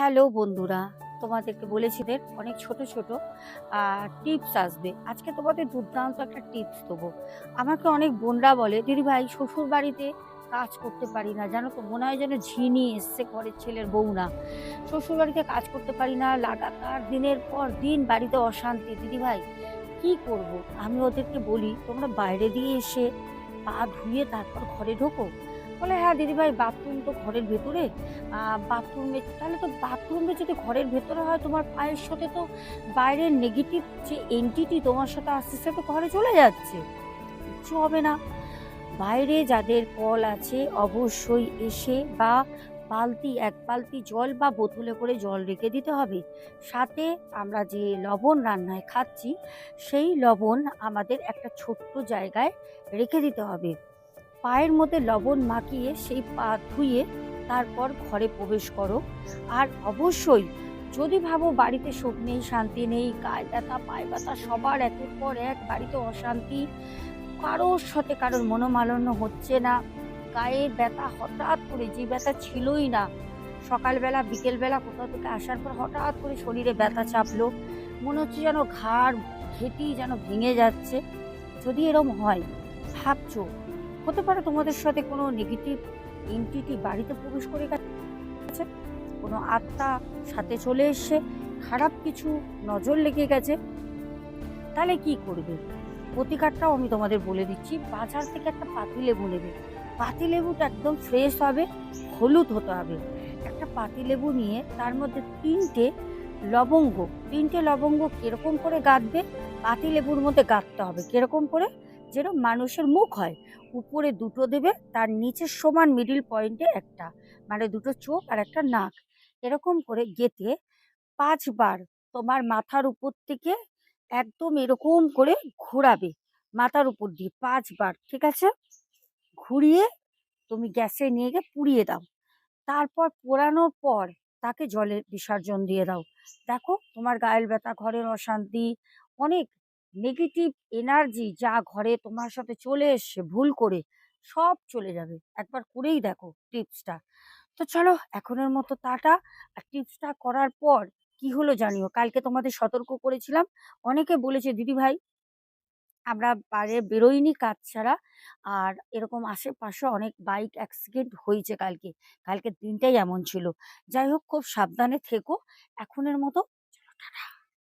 Hello বন্ধুরা, তোমাদেরকে বলেছি দের অনেক ছোট ছোট টিপস আসবে। আজকে তোমাদের দুর্দান্ত একটা টিপস দেবো। আমাকে অনেক বোনরা বলে, দিদি ভাই, শ্বশুর বাড়িতে কাজ করতে পারি না, জানো তো, মনে হয় যেন ঝিনি এসছে ঘরের ছেলের বউ না। শ্বশুর বাড়িতে কাজ করতে পারি না, লাগাতার দিনের পর দিন বাড়িতে অশান্তি। দিদি ভাই, কি করব? আমি ওদেরকে বলি, তোমরা বাইরে দিয়ে এসে পা ধুয়ে তারপর ঘরে ঢোকো। বলে হ্যাঁ দিদিভাই বাথরুম তো ঘরের ভেতরে। বাথরুমে তাহলে তো বাথরুমে যদি ঘরের ভেতরে হয়, তোমার পায়ের সাথে তো বাইরের নেগেটিভ যে এন্টিটি তোমার সাথে আস্তে আস্তে ঘরে চলে যাচ্ছে। কিচ্ছু হবে না। বাইরে যাদের কল আছে, অবশ্যই এসে বা বালতি, এক বালতি জল বা বোতলে করে জল রেখে দিতে হবে। সাথে আমরা যে লবণ রান্নায় খাচ্ছি, সেই লবণ আমাদের একটা ছোট্ট জায়গায় রেখে দিতে হবে। পায়ের মধ্যে লবণ মাখিয়ে সেই পা ধুয়ে তারপর ঘরে প্রবেশ করো। আর অবশ্যই যদি ভাবো বাড়িতে সুখ নেই, শান্তি নেই, গায়ে ব্যথা, পায়ে ব্যথা, সবার একের পর এক বাড়িতে অশান্তি, কারোর সাথে কারোর মনোমালন্য হচ্ছে না। গায়ে ব্যথা হঠাৎ করে, যে ব্যথা ছিলই না, সকালবেলা, বিকেলবেলা কোথাও থেকে আসার পর হঠাৎ করে শরীরে ব্যথা চাপলো। মনে হচ্ছে যেন ঘাড় ঘেটি যেন ভেঙে যাচ্ছে। যদি এরম হয়, ভাবছ হতে পারে তোমাদের সাথে কোনো নেগেটিভ এন্টিটি বাড়িতে প্রবেশ করে গেছে, কোনো আত্মা সাথে চলে এসছে, খারাপ কিছু নজর লেগে গেছে, তাহলে কি করবে? প্রতিকারটাও আমি তোমাদের বলে দিচ্ছি, বাজার থেকে একটা পাতিলেবু নেবে। পাতিলেবুটা একদম ফ্রেশ হবে, হলুদ হতে হবে। একটা পাতিলেবু নিয়ে তার মধ্যে তিনটে লবঙ্গ তিনটে লবঙ্গ কীরকম করে গাঁথবে পাতিলেবুর মধ্যে গাঁথতে হবে। কীরকম করে? যেরকম মানুষের মুখ হয়। উপরে দুটো দেবে, তার নিচের সমান মিডিল পয়েন্টে একটা মানে দুটো চোখ আর একটা নাক। এরকম করে গেঁথে পাঁচবার তোমার মাথার উপর থেকে একদম এরকম করে ঘোরাবে, মাথার উপর দিয়ে পাঁচবার, ঠিক আছে? ঘুরিয়ে তুমি গ্যাসে নিয়ে গিয়ে পুড়িয়ে দাও। তারপর পোড়ানোর পর তাকে জলে বিসর্জন দিয়ে দাও। দেখো তোমার গায়ের ব্যথা, ঘরের অশান্তি, অনেক নেগেটিভ এনার্জি যা ঘরে তোমার সাথে চলে এসছে, ভুল করে সব চলে যাবে। একবার করেই দেখো টিপসটা তো চলো এখনের মতো টাটা। আর টিপসটা করার পর কি হলো জানিও? কালকে তোমাদের সতর্ক করেছিলাম। অনেকে বলেছে, দিদি ভাই, আমরা বাইরে বেরোইনি কাজ ছাড়া। আর এরকম আশেপাশে অনেক বাইক অ্যাক্সিডেন্ট হয়েছে কালকে। কালকের দিনটাই এমন ছিল। যাই হোক, খুব সাবধানে থেকো। এখনের মতো চলো, টাটা।